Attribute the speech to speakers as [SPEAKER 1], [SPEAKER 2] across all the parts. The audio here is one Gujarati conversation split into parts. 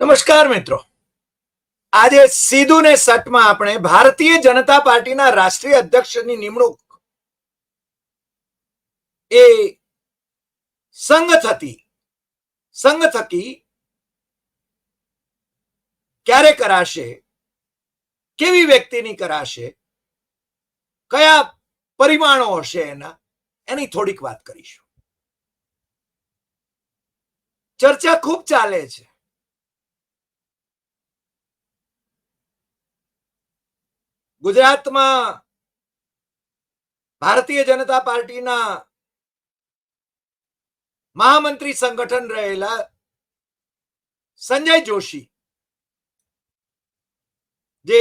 [SPEAKER 1] નમસ્કાર મિત્રો. આજે સીધું ને સટમાં આપણે ભારતીય જનતા પાર્ટીના રાષ્ટ્રીય અધ્યક્ષની નિમણૂક એ સંઘ થતી, સંઘ થકી ક્યારે કરાશે, કેવી વ્યક્તિની કરાશે, કયા પરિમાણો હશે એના, એની થોડીક વાત કરીશું. ચર્ચા ખૂબ ચાલે છે. ગુજરાતમાં ભારતીય જનતા પાર્ટીના મહામંત્રી સંગઠન રહેલા સંજય જોશી જે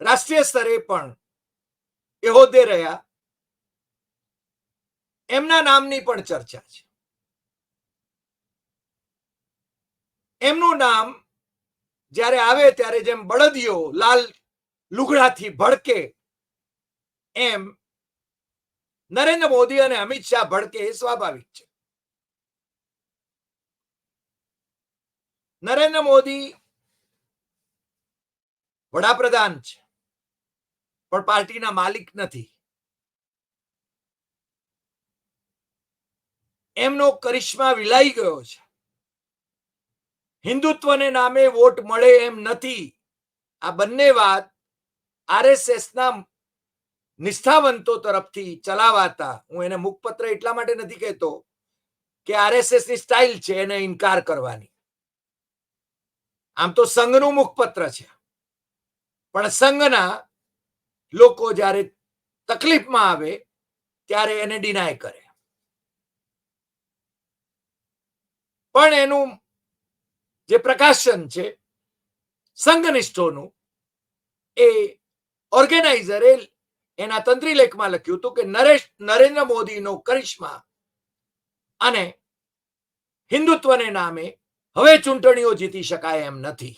[SPEAKER 1] રાષ્ટ્રીય સ્તરે પણ એ રહ્યા. એમના નામની પણ ચર્ચા છે. એમનું નામ જ્યારે આવે ત્યારે જેમ બળદિયો લાલ લુગડાથી ભડકે એમ નરેન્દ્ર મોદી અને અમિત શાહ ભડકે એ સ્વાભાવિક છે. નરેન્દ્ર મોદી વડાપ્રધાન છે, પણ પાર્ટીના માલિક નથી. એમનો કરિશ્મા વિલાઈ ગયો છે. હિન્દુત્વને નામે વોટ મળે એમ નથી. આ બંને વાત આરએસએસ ના નિષ્ઠાવંતો તરફથી ચલાવાતા, હું એને મુખપત્ર એટલા માટે નથી કહેતો કે આરએસએસની સ્ટાઇલ છે, એને ઇનકાર કરવાની. આમ તો સંઘનું મુખપત્ર છે. પણ સંઘના લોકો જ્યારે તકલીફમાં આવે, ત્યારે એને ડિનાય કરે. પણ એનું જે પ્રકાશન છે, સંઘનિષ્ઠોનું, એ ઓર્ગેનાઇઝરે એના તંત્રી લેખમાં લખ્યું હતું કે નરેશ, નરેન્દ્ર મોદીનો કરિશ્મા અને હિન્દુત્વને નામે હવે ચૂંટણીઓ જીતી શકાય એમ નથી.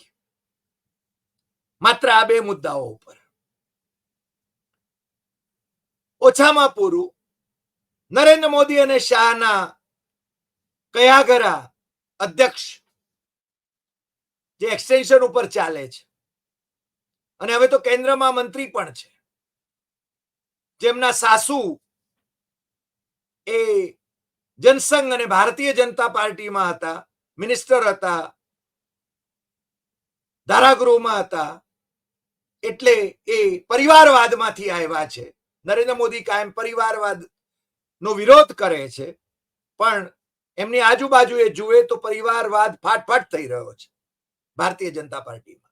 [SPEAKER 1] માત્ર આ બે મુદ્દાઓ ઉપર. ઓછામાં પૂરું, નરેન્દ્ર મોદી અને શાહના કયાગરા અધ્યક્ષ જે એક્સટેન્શન ઉપર ચાલે છે. અને હવે તો કેન્દ્રમાં મંત્રી પણ છે. જેમના સાસુ એ જનસંઘ અને ભારતીય જનતા પાર્ટીમાં હતા, મિનિસ્ટર હતા, ધારાગૃહમાં હતા, એટલે એ પરિવારવાદમાંથી આવ્યા છે. નરેન્દ્ર મોદી કાયમ પરિવારવાદ નો વિરોધ કરે છે, પણ એમની આજુબાજુ એ જુએ તો પરિવારવાદ ફાટફાટ થઈ રહ્યો છે, ભારતીય જનતા પાર્ટીમાં.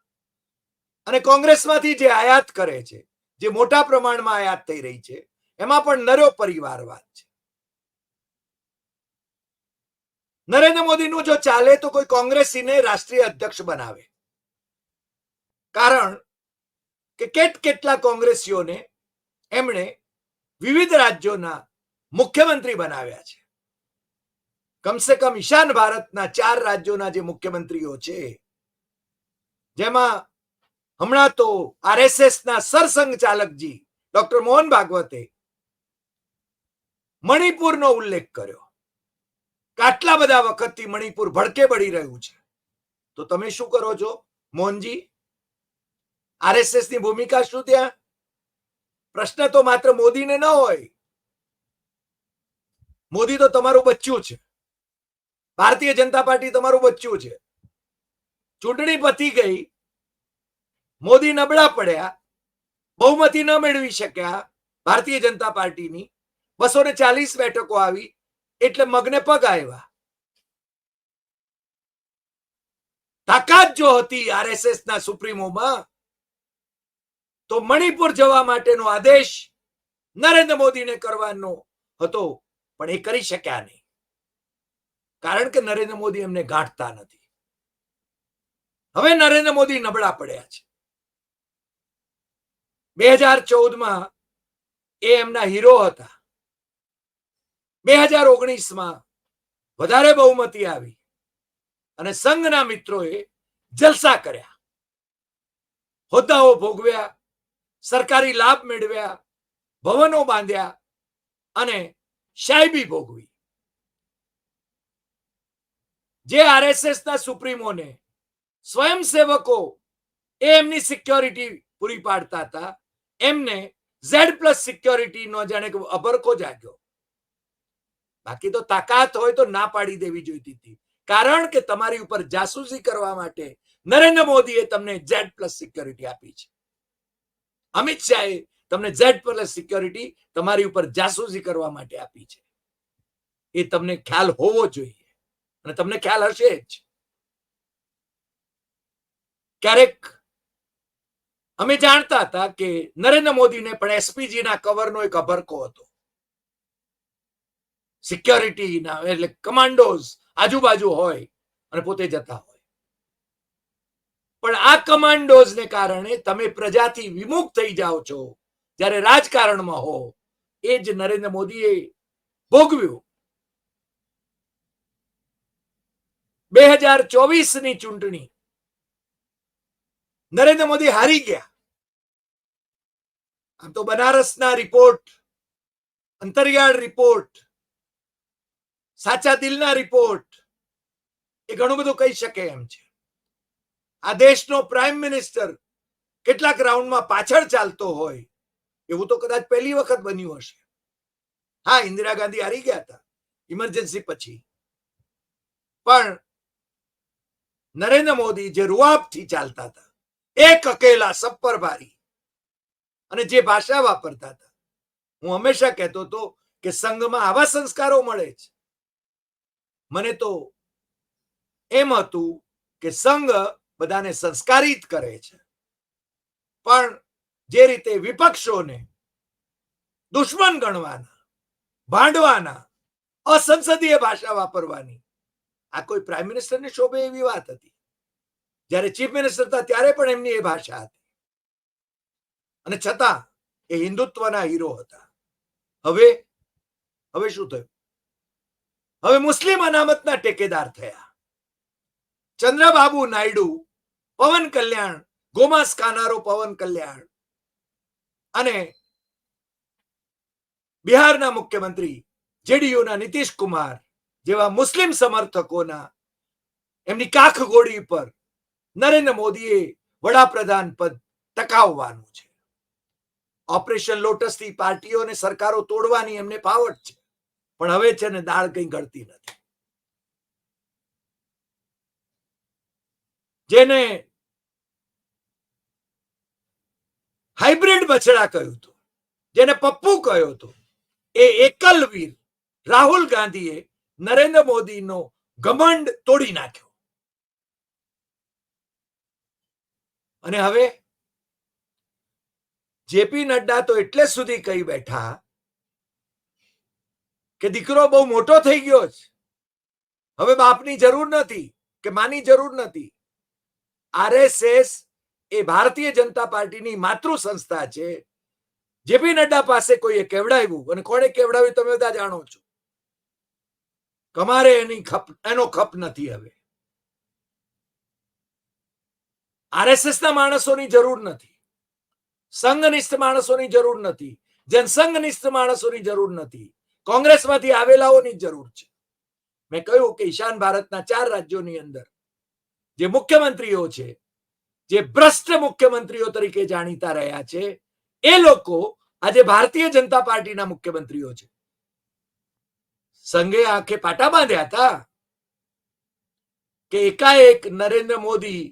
[SPEAKER 1] અને કોંગ્રેસમાંથી જે આયાત કરે છે, જે મોટા પ્રમાણમાં આયાત થઈ રહી છે, એમાં પણ નરો પરિવારવાદ છે. નરેન્દ્ર મોદીનું જો ચાલે તો કોઈ કોંગ્રેસીને રાષ્ટ્રીય અધ્યક્ષ બનાવે. કારણ કે કેટ કેટલા કોંગ્રેસીઓને એમણે વિવિધ રાજ્યોના મુખ્યમંત્રી બનાવ્યા છે. કમસે કમ ઈશાન ભારતના ચાર રાજ્યોના જે મુખ્યમંત્રીઓ છે, જેમાં હમણાં તો આરએસએસ ના સરસંઘ ચાલકજી ડોક્ટર મોહન ભાગવતે મણિપુરનો ઉલ્લેખ કર્યો. આટલા બધા વખતથી મણિપુર ભડકે પડી રહ્યું છે. તો તમે શું કરો છો, મોહનજી? આરએસએસની ભૂમિકા શું ત્યાં? પ્રશ્ન તો માત્ર મોદીને ન હોય. મોદી તો તમારું બચ્ચું છે. ભારતીય જનતા પાર્ટી તમારું બચ્ચું છે. ચૂંટણી પતી ગઈ. મોદી નબળા પડ્યા, બહુમતી ન મેળવી શક્યા, ભારતીય જનતા પાર્ટીની બસો ને ચાલીસ બેઠકો આવી, એટલે મગને પગ આવ્યા. તાકાત જો હતી આરએસએસ ના સુપ્રીમોમાં, તો મણિપુર જવા માટેનો આદેશ નરેન્દ્ર મોદીને કરવાનો હતો, પણ એ કરી શક્યા નહીં. કારણ કે નરેન્દ્ર મોદી એમને ગાંઠતા નથી. હવે નરેન્દ્ર મોદી નબળા પડ્યા છે. બે હજાર ચૌદમાં એ એમના હીરો હતા. બે હજાર ઓગણીસમાં વધારે બહુમતી આવી અને સંઘના મિત્રોએ જલસા કર્યા. હોદ્દાઓ ભોગવ્યા, સરકારી લાભ મેળવ્યા, ભવનો બાંધ્યા અને શાયબી ભોગવી. જે આરએસએસ ના સુપ્રીમોને સ્વયંસેવકો એ એમની સિક્યોરિટી પૂરી પાડતા હતા એમને ઝેડ પ્લસ સિક્યોરિટી નો જાણે અભરકો જાગ્યો. બાકી તો તાકાત હોય તો ના પાડી દેવી જોઈતી હતી. કારણ કે તમારી ઉપર જાસૂસી કરવા માટે નરેન્દ્ર મોદીએ તમને ઝેડ પ્લસ સિક્યોરિટી આપી છે. અમિત શાહે તમને ઝેડ પ્લસ સિક્યોરિટી તમારી ઉપર જાસૂસી કરવા માટે આપી છે. એ તમને ખ્યાલ હોવો જોઈએ. અને તમને ખ્યાલ હશે જ. ક્યારેક અમે જાણતા હતા કે નરેન્દ્ર મોદીને પણ એસપીજી ના કવરનો એક અભરકો હતો. સિક્યોરિટીના એટલે કમાન્ડોઝ આજુબાજુ હોય અને પોતે જતા હોય. પણ આ કમાન્ડોઝને કારણે તમે પ્રજાથી વિમુખ થઈ જાઓ છો. જ્યારે રાજકારણમાં હો, એ જ નરેન્દ્ર મોદીએ ભોગવ્યું. બે હજાર ચોવીસની ચૂંટણી. નરેન્દ્ર મોદી હારી ગયા. આમ તો બનારસના રિપોર્ટ અંતરિયાળ રિપોર્ટ સાચા દિલના રિપોર્ટ એ ઘણું બધું કહી શકે એમ છે આ દેશનો પ્રાઇમ મિનિસ્ટર કેટલાક રાઉન્ડમાં પાછળ ચાલતો હોય એવું તો કદાચ પહેલી વખત બન્યું હશે હા ઇન્દિરા ગાંધી હારી ગયા હતા ઇમરજન્સી પછી પણ નરેન્દ્ર મોદી જે રૂઆબથી ચાલતા હતા એક અકેલા સબ ભારી અને જે ભાષા વાપરતા હતા. હું હંમેશા કહેતો હતો કે સંઘમાં આવા સંસ્કારો મળે છે. મને તો એમ હતું કે સંઘ બધાને સંસ્કારિત કરે છે. પણ જે રીતે વિપક્ષોને દુશ્મન ગણવાના, ભાંડવાના, અસંસદીય ભાષા વાપરવાની, આ કોઈ પ્રાઇમ મિનિસ્ટરને શોભે એવી વાત હતી. જ્યારે ચીફ મિનિસ્ટર હતા ત્યારે પણ એમની એ ભાષા હતી. અને છતાં એ હિન્દુત્વના હીરો હતા. હવે હવે શું થયું? હવે મુસ્લિમ અનામતના ટેકેદાર થયા. ચંદ્રબાબુ નાયડુ, પવન કલ્યાણ, ગોમાસ ખાનારો પવન કલ્યાણ અને બિહારના મુખ્યમંત્રી જેડીયુના નીતિશ કુમાર જેવા મુસ્લિમ સમર્થકોના એમની કાખ ગોળી પર નરેન્દ્ર મોદીએ વડાપ્રધાન પદ ટકાવવાનું છે. ઓપરેશન લોટસથી પાર્ટીઓ અને સરકારો તોડવાની એમને પાવટ છે. પણ હવે છે ને દાળ કઈ ગળતી નથી. જેને હાઇબ્રિડ બછડા કહ્યું હતું, જેને પપ્પુ કહ્યો હતો, એ એકલવીર રાહુલ ગાંધીએ નરેન્દ્ર મોદીનો ઘમંડ તોડી નાખ્યો. અને હવે જેપી નડ્ડા તો એટલે સુધી કહી બેઠા કે દીકરો બહુ મોટો થઈ ગયો છે. હવે બાપની જરૂર નથી કે માની જરૂર નથી. આરએસએસ એ ભારતીય જનતા પાર્ટીની માતૃ સંસ્થા છે. જેપી નડ્ડા પાસે કોઈએ કેવડાવ્યું અને કોણે કેવડાવ્યું તમે બધા જાણો છો. કમારે એની ખપ, એનો ખપ નથી હવે. આરએસએસ ના માણસોની જરૂર નથી. સંઘનિષ્ઠ માણસોની જરૂર નથી. જનસંઘનિષ્ઠ માણસોની જરૂર નથી, કોંગ્રેસમાંથી આવેલાઓની જરૂર છે. મેં કહ્યું કે ઈશાન ભારતના ચાર રાજ્યોની અંદર જે મુખ્યમંત્રીઓ છે, જે ભ્રષ્ટ મુખ્યમંત્રીઓ તરીકે જાણીતા રહ્યા છે, એ લોકો આજે ભારતીય જનતા પાર્ટીના મુખ્યમંત્રીઓ છે. સંઘે આંખે પાટા બાંધ્યા હતા કે એકાએક નરેન્દ્ર મોદી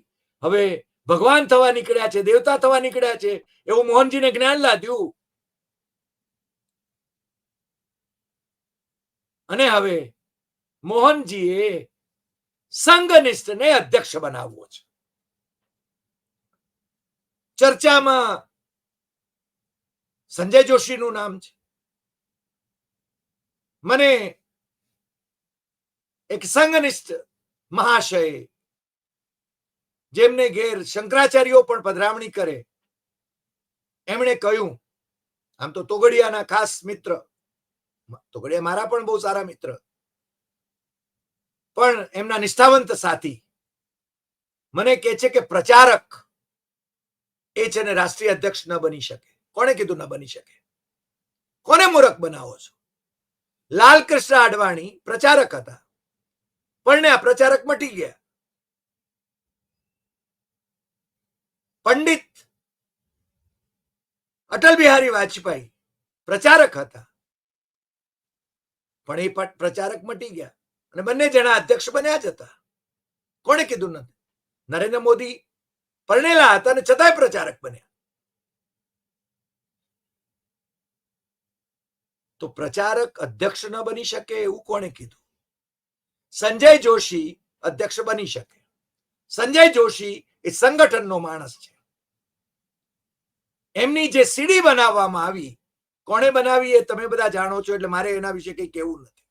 [SPEAKER 1] હવે ભગવાન થવા નીકળ્યા છે, દેવતા થવા નીકળ્યા છે, એવું મોહનજીને જ્ઞાન લાદ્યું અને હવે મોહનજીએ સંઘનિષ્ઠને અધ્યક્ષ બનાવવો છે. ચર્ચામાં સંજય જોશીનું નામ છે. મને એક સંઘનિષ્ઠ મહાશય જેમને ઘેર શંકરાચાર્યો પણ પધરામણી કરે. એમણે કહ્યું, આમ તો તોગડિયાના ખાસ મિત્ર. તોગડિયા મારા પણ બહુ સારા મિત્ર. પણ એમના નિષ્ઠાવંત સાથી, મને કે છે કે પ્રચારક એ છે ને રાષ્ટ્રીય અધ્યક્ષ ન બની શકે. કોણે કીધું ન બની શકે? કોને મૂરખ બનાવો છો? લાલકૃષ્ણ અડવાણી પ્રચારક હતા. પણ ને આ પ્રચારક મટી ગયા. પંડિત અટલ બિહારી વાજપેયી પ્રચારક હતા. પણ એ પ- પ્રચારક મટી ગયા અને બંને જણા અધ્યક્ષ બન્યા જ હતા. કોણે કીધું નથી નરેન્દ્ર મોદી પરણેલા હતા અને છતાંય પ્રચારક બન્યા. તો પ્રચારક અધ્યક્ષ ન બની શકે એવું કોણે કીધું? સંજય જોશી અધ્યક્ષ બની શકે. સંજય જોશી એ સંગઠનનો માણસ છે. એમની જે સીડી બનાવવામાં આવી, કોણે બનાવી એ તમે બધા જાણો છો, એટલે મારે એના વિશે કંઈ કહેવું નથી.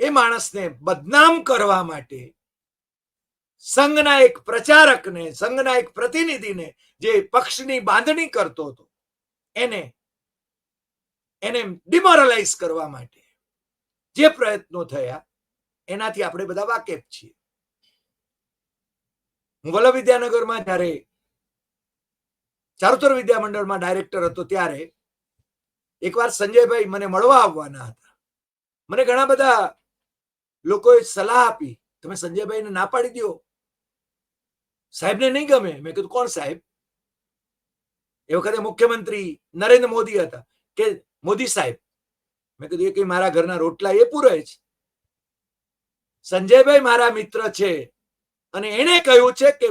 [SPEAKER 1] એ માણસને બદનામ કરવા માટે સંઘના એક પ્રચારકને, સંઘના એક પ્રતિનિધિને જે પક્ષની બાંધણી કરતો હતો, એને એને ડિમોરલાઇઝ કરવા માટે જે પ્રયત્નો થયા, એનાથી આપણે બધા વાકેફ છીએ. હું વલ્લભ વિદ્યાનગરમાં જ્યારે ચારુતર વિદ્યા મંડળમાં ડાયરેક્ટર હતો ત્યારે એકવાર સંજયભાઈ મને મળવા આવવાના હતા. મને ઘણા બધા લોકોએ સલાહ આપી, તમે સંજયભાઈને ના પાડી દો સાહેબને નહીં ગમે. મેં કીધું, કોણ સાહેબ? એ વખતે મુખ્યમંત્રી નરેન્દ્ર મોદી હતા કે મોદી સાહેબ. મેં કીધું, એ કઈ મારા ઘરના રોટલા એ પૂરે છે. સંજયભાઈ મારા મિત્ર છે. અને એને કહ્યું છે કે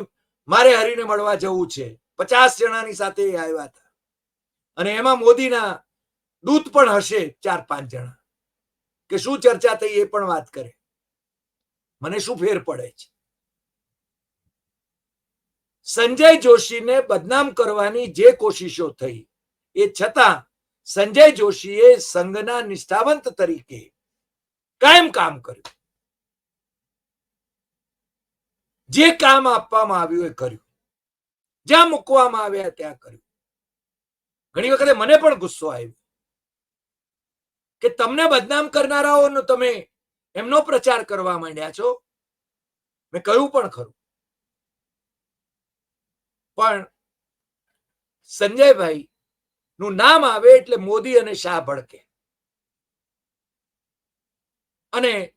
[SPEAKER 1] મારે હરિને મળવા જવું છે. પચાસ જણાની સાથે આવ્યા હતા. અને એમાં મોદીના દૂત પણ હશે ચાર પાંચ જણા. કે શું ચર્ચા થઈ એ પણ વાત કરે. મને શું ફેર પડે છે? સંજય જોશીને બદનામ કરવાની જે કોશિશો થઈ, એ છતાં સંજય જોશીએ સંઘના નિષ્ઠાવંત તરીકે કાયમ કામ કર્યું. જે કામ આપવામાં આવ્યું એ કર્યું. જ્યાં મૂકવામાં આવ્યા ત્યાં કર્યું. ઘણી વખતે મને પણ ગુસ્સો આવ્યો કે તમને બદનામ કરનારાઓનો તમે એમનો પ્રચાર કરવા માંડ્યા છો? મેં કહ્યું પણ ખરું. પણ સંજયભાઈ નું નામ આવે એટલે મોદી અને શાહ ભડકે. અને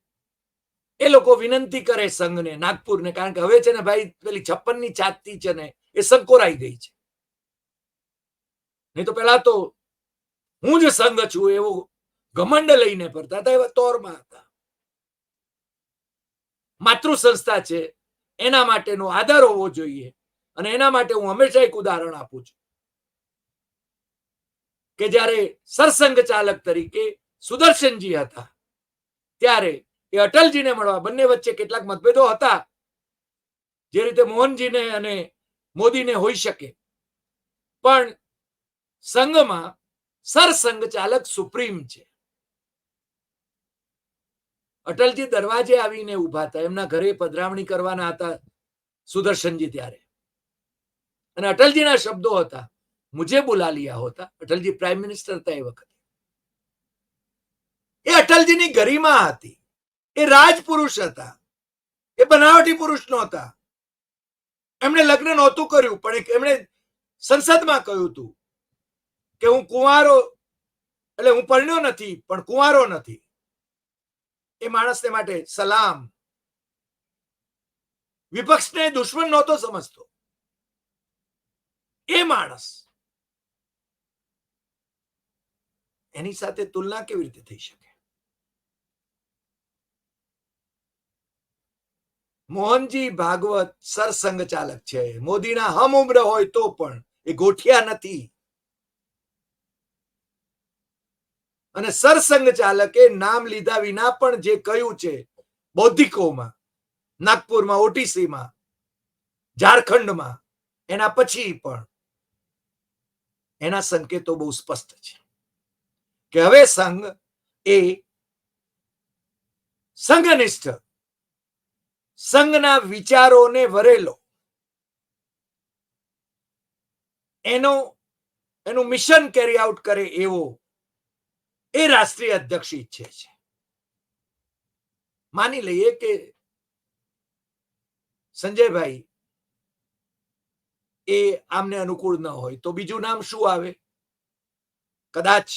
[SPEAKER 1] એ લોકો વિનંતી કરે સંઘને, નાગપુરને, કારણ કે હવે છે ને ભાઈ પેલી છપ્પનની ચાતતી છે ને, એ સંકોરાઈ ગઈ છે. નહીં તો પેલા તો હું જ સંઘ છું એવો ઘમંડ લઈને ફરતા હતા, એવા તોરમાં હતા. માતૃ સંસ્થા છે, એના માટેનો આદર હોવો જોઈએ અને એના માટે હું હંમેશા એક ઉદાહરણ આપું છું. કે જ્યારે સરસંઘ ચાલક તરીકે સુદર્શનજી હતા, ત્યારે એ અટલજીને મળવા. બંને વચ્ચે કેટલાક મતભેદો હતા જે રીતે મોહનજીને અને મોદીને હોઈ શકે. પણ સંઘમાં સરસંઘ ચાલક સુપ્રીમ છે. અટલજી દરવાજે આવીને ઊભા હતા. એમના ઘરે પધરામણી કરવાના હતા સુદર્શનજી ત્યારે. અને અટલજીના શબ્દો હતા, મુજે બુલા લિયા હોતા. અટલજી પ્રાઇમ મિનિસ્ટર હતા એ વખતે. એ અટલજીની ગરિમા હતી. એ રાજપુરુષ હતા. એ બનાવટી પુરુષ નહોતા. એમણે લગ્ન નહોતું કર્યું, પણ એમણે સંસદમાં કહ્યું હતું કે હું કુંવારો, એટલે હું પરણ્યો નથી, પણ કુંવારો નથી. એ માણસને માટે સલામ. વિપક્ષને દુશ્મન નહોતો સમજતો. એ માણસ એની સાથે તુલના કેવી રીતે થઈ શકે? મોહનજી ભાગવત સરસંઘ ચાલક છે. મોદીના હમ ઉમ્ર હોય તો પણ એ ગોઠિયા નથી. અને સરસંઘ ચાલકે નામ લીધા વિના પણ જે કહ્યું છે બૌદ્ધિકોમાં, નાગપુરમાં, ઓટીસીમાં, ઝારખંડમાં, એના પછી પણ એના સંકેતો બહુ સ્પષ્ટ છે. કે હવે સંઘ એ સંઘનિષ્ઠ સંઘના વિચારોને વરેલો. એનો, એનું મિશન કેરી આઉટ કરે એવો એ રાષ્ટ્રીય અધ્યક્ષ ઈચ્છે છે. માની લઈએ કે સંજયભાઈ એ આમને અનુકૂળ ન હોય તો બીજું નામ શું આવે? કદાચ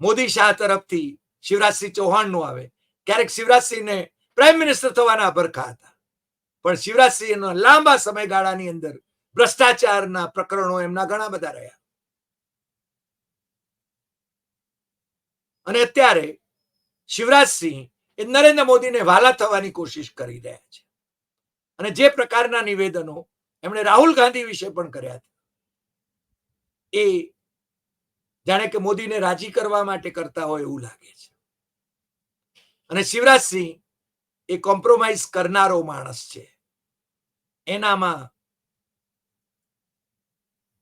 [SPEAKER 1] મોદી શાહ તરફથી શિવરાજસિંહ ચૌહાણનું આવે. ક્યારેક શિવરાજસિંહને પ્રાઇમ મિનિસ્ટર થવાના ભરખા હતા. પણ શિવરાજસિંહના લાંબા સમયગાળાની અંદર ભ્રષ્ટાચારના પ્રકરણો એમના ઘણા બધા રહ્યા. અને અત્યારે શિવરાજસિંહ એ નરેન્દ્ર મોદીને વાલા થવાની કોશિશ કરી રહ્યા છે. અને જે પ્રકારના નિવેદનો એમણે રાહુલ ગાંધી વિશે પણ કર્યા હતા એ જાણે કે મોદીને રાજી કરવા માટે કરતા હોય એવું લાગે છે. અને શિવરાજસિંહ એ કોમ્પ્રોમાઇઝ કરનારો માણસ છે. એનામાં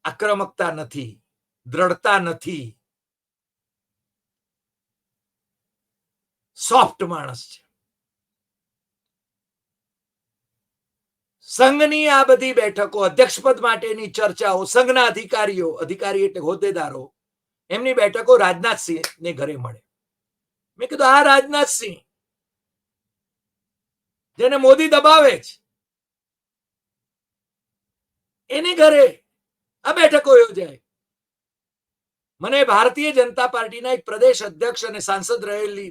[SPEAKER 1] આક્રમકતા નથી, દ્રઢતા નથી. સોફ્ટ માણસ છે. સંઘની આ બધી બેઠકો, અધ્યક્ષપદ માટેની ચર્ચાઓ, સંઘના અધિકારીઓ, અધિકારી એટલે હોદ્દેદારો, એમની બેઠકો રાજનાથસિંહ ને ઘરે મળે. મેં કીધું આ રાજનાથસિંહ. જેને મોદી દબાવે છે. એની ઘરે આ બેઠકો યોજાય. મને ભારતીય જનતા પાર્ટીના એક પ્રદેશ અધ્યક્ષ અને સાંસદ રહેલી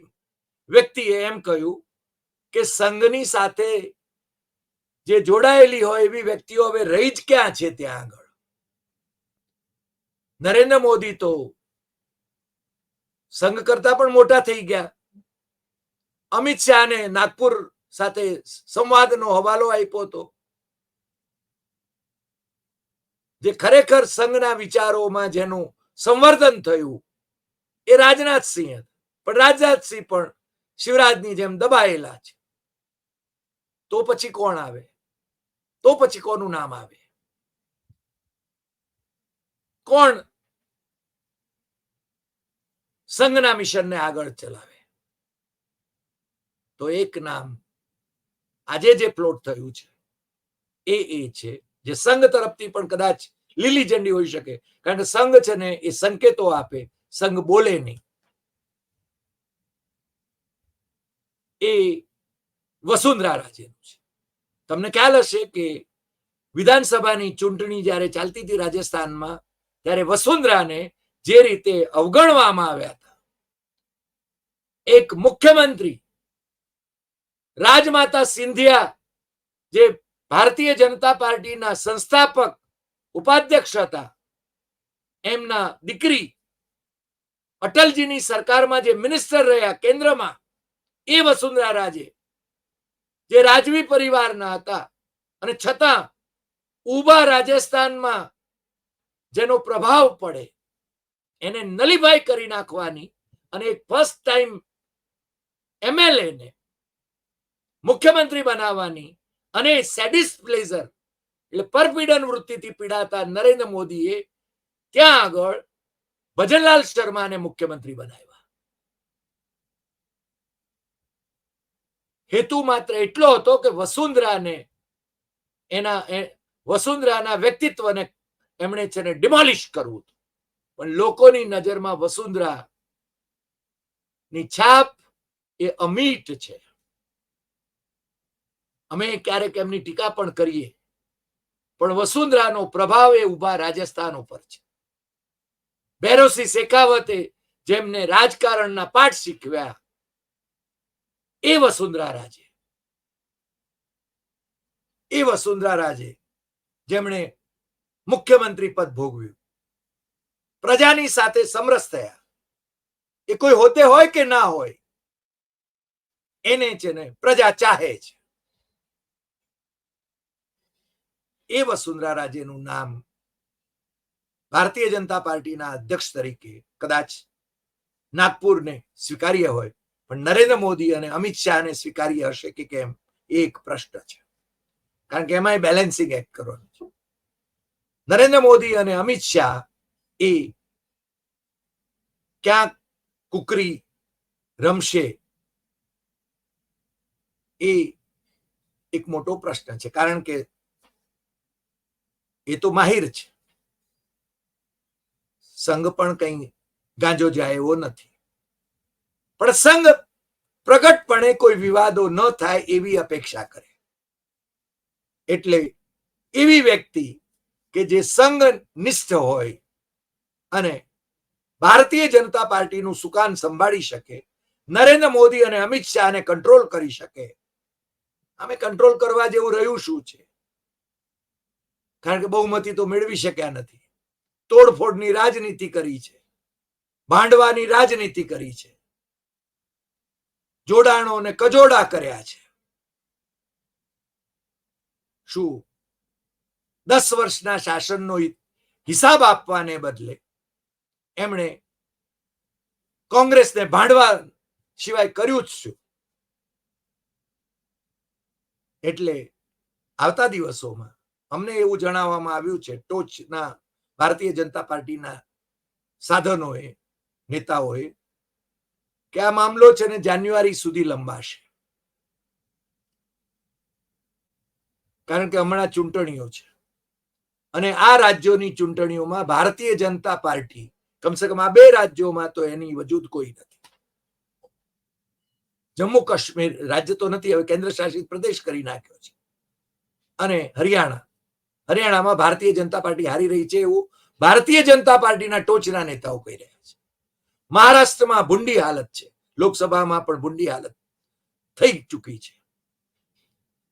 [SPEAKER 1] વ્યક્તિએ એમ કહ્યું કે સંઘની સાથે જે જોડાયેલી હોય એવી વ્યક્તિઓ હવે રહી જ ક્યાં છે ત્યાં આગળ? નરેન્દ્ર મોદી તો સંઘ કરતા પણ મોટા થઈ ગયા. અમિત શાહને નાગપુર સાથે સંવાદનો હવાલો આપ્યો હતો. જે ખરેખર સંઘના વિચારોમાં જેનું સંવર્ધન થયું, એ રાજનાથસિંહ પણ રાજનાથસિંહ પણ શિવરાજની જેમ દબાયેલા છે. તો પછી કોણ આવે? તો પછી કોનું નામ આવે? કોણ સંઘના મિશનને આગળ ચલાવે? તો એક નામ આજે જે પ્લોટ થયું છે, એ એ છે, જે સંઘ તરફથી પણ કદાચ લીલી ઝંડી હોઈ શકે, કારણ કે સંઘ છે ને એ સંકેતો આપે, સંઘ બોલે નહીં. એ વસુંધરા રાજ્યનું છે. તમને ખ્યાલ હશે કે વિધાનસભાની ચૂંટણી જ્યારે ચાલતી હતી રાજસ્થાનમાં, ત્યારે વસુંધરાને જે રીતે અવગણવામાં આવ્યા હતા, એક મુખ્યમંત્રી રાજમાતા સિંધિયા જે ભારતીય જનતા પાર્ટીના સંસ્થાપક ઉપાધ્યક્ષ હતા, એમના દીકરી અટલજીની સરકારમાં જે મિનિસ્ટર રહ્યા કેન્દ્રમાં, એ વસુંધરા રાજે જે રાજવી પરિવારના હતા અને છતાં ઊભા રાજસ્થાનમાં જેનો પ્રભાવ પડે, એને નલીભાઈ કરી નાખવાની અને એક ફર્સ્ટ ટાઈમ એમએલએ ને મુખ્યમંત્રી બનાવવાની અને સેડિસ પ્લેઝર એટલે પરપીડન વૃત્તિથી પીડાતા નરેન્દ્ર મોદીએ ત્યાં આગળ ભજનલાલ શર્માને મુખ્યમંત્રી બનાવ્યા. હેતુ માત્ર એટલો હતો કે વસુંધરાને એના વસુંધરાના વ્યક્તિત્વને એમણે છે ને ડિમોલિશ કરવું પણ લોકોની નજરમાં વસુંધરા ની છાપ એ અમીટ છે. અમે ક્યારેક એમની ટીકા પણ કરીએ. પણ વસુંધરાનો પ્રભાવ એ ઊભા રાજસ્થાન ઉપર છે. બેરોસી શેખાવતે જેમને રાજકારણના પાઠ શીખવ્યા, એ વસુંધરા રાજે. એ વસુંધરા રાજે જેમણે મુખ્યમંત્રી પદ ભોગવ્યું. પ્રજાની સાથે સમરસ થયા. એ કોઈ હોતે હોય કે ના હોય, એને છે ને પ્રજા ચાહે છે. એ વસુંધરા રાજેનું નામ ભારતીય જનતા પાર્ટીના અધ્યક્ષ તરીકે કદાચ નાગપુરને સ્વીકાર્ય હોય, પણ નરેન્દ્ર મોદી અને અમિત શાહને સ્વીકાર્ય હશે કે કેમ એક પ્રશ્ન છે. કારણ કે એમાં બેલેન્સિંગ એક્ટ કરવાનું છે. નરેન્દ્ર મોદી અને અમિત શાહ એ ક્યાંક કુકરી રમશે એ એક મોટો પ્રશ્ન છે. કારણ કે એ તો માહિર છે. સંઘ પણ કઈ ગાંજો જાય એવો નથી. પણ સંઘ પ્રગટપણે કોઈ વિવાદો ન થાય એવી અપેક્ષા કરે. એટલે એવી વ્યક્તિ કે જે સંઘ નિષ્ઠ હોય અને ભારતીય જનતા પાર્ટીનું સુકાન સંભાળી શકે, નરેન્દ્ર મોદી અને અમિત શાહને કંટ્રોલ કરી શકે. અમે કંટ્રોલ કરવા જેવું રહ્યું શું છે? કારણ કે બહુમતી તો મેળવી શક્યા નથી. તોડફોડની રાજનીતિ કરી છે. ભાંડવાની રાજનીતિ કરી છે. જોડાણો અને કજોડા કર્યા છે. શું? દસ વર્ષના શાસનનો હિસાબ આપવાને બદલે એમણે કોંગ્રેસને ભાંડવા સિવાય કર્યું જ શું? એટલે આવતા દિવસોમાં અમને એવું જણાવવામાં આવ્યું છે, ટોચના ભારતીય જનતા પાર્ટીના સાધનોએ, નેતાઓએ, કે આ મામલો છે ને જાન્યુઆરી સુધી લંબાશે. કારણ કે હમણાં ચૂંટણીઓ છે. અને આ રાજ્યોની ચૂંટણીઓમાં ભારતીય જનતા પાર્ટી, કમસે કમ આ બે રાજ્યોમાં તો એની વજૂદ કોઈ નથી. જમ્મુ કાશ્મીર રાજ્ય તો નથી, હવે કેન્દ્ર શાસિત પ્રદેશ કરી નાખ્યો છે. અને હરિયાણા હરિયાણામાં ભારતીય જનતા પાર્ટી હારી રહી છે એવું ભારતીય જનતા પાર્ટીના ટોચના નેતાઓ કહી રહ્યા છે. મહારાષ્ટ્રમાં ભૂંડી હાલત છે. લોકસભામાં પણ ભૂંડી હાલત થઈ ચૂકી છે.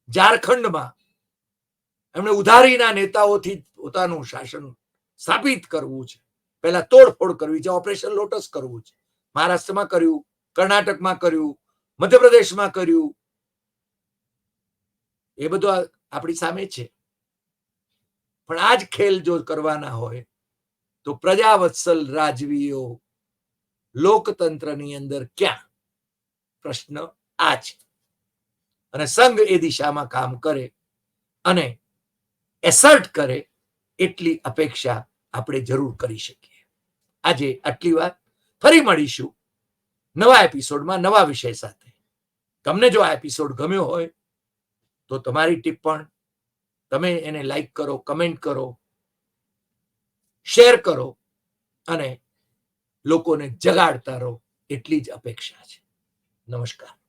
[SPEAKER 1] ઝારખંડમાં એમણે ઉધારીના નેતાઓથી પોતાનું શાસન સ્થાપિત કરવું છે. પહેલા તોડફોડ કરવી છે, ઓપરેશન લોટસ કરવું છે. મહારાષ્ટ્રમાં કર્યું, કર્ણાટકમાં કર્યું, મધ્યપ્રદેશમાં કર્યું. એ બધું આપણી સામે છે. પણ આ જ ખેલ જો કરવાના હોય, તો પ્રજાવત્સલ રાજવીઓ લોકતંત્રની અંદર ક્યાં? પ્રશ્ન આ છે. અને સંઘ એ દિશામાં કામ કરે અને એસર્ટ કરે એટલી અપેક્ષા આપણે જરૂર કરી શકીએ. આજે આટલી વાત. ફરી મળીશું નવા એપિસોડમાં નવા વિષય સાથે. તમને જો આ એપિસોડ ગમ્યો હોય, તો તમારી ટિપ્પણ તમે એને લાઈક કરો કમેન્ટ કરો શેર કરો અને લોકોને જગાડતા રહો, એટલી જ અપેક્ષા છે. નમસ્કાર.